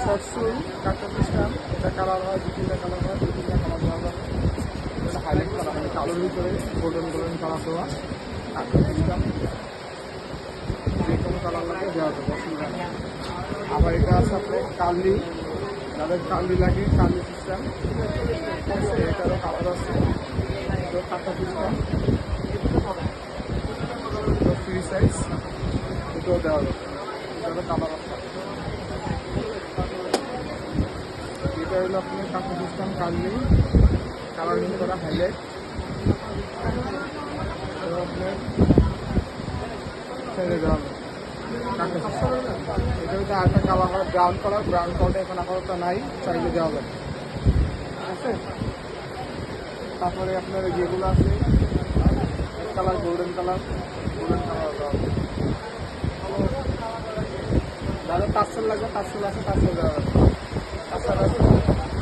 শর্টসুল কাটটা সিস্টেম এটা কালার হয় দু তিনটা কালার হয় দু তিনটা কালার দেওয়া যাবে এটা হাইলাইট মানে কালোর ভিতরে গোল্ডেন গোল্ডেন কালার দেওয়া কাটটা সিস্টেম যে কালার লাগে দেওয়া যাবে অসুবিধা আবার এটা আছে আপনার কার্লি যাদের কার্লি লাগে কার্লি সিস্টেম এটারও কালার আছে এটা কাটটা সিস্টেম ফ্রি সাইজ এটাও দেওয়া যাবে এটা হলো আপনি কাপড় সিস্টেম কার্লি কালারিং করা হাইলাইট আপনার ছেড়ে দেওয়া এটা হচ্ছে আরেকটা কালার হয় ব্রাউন কালার ব্রাউন কালারটা এখন আপাতত নাই, চাইলে দেওয়া যাবে। আছে? তারপরে আপনার যেগুলো আছে colour golden colour golden colour দেওয়া দাদা পাঁচশো লাগবে পাঁচশো আছে পাঁচশো দেওয়া আছে পাঁচশো আছে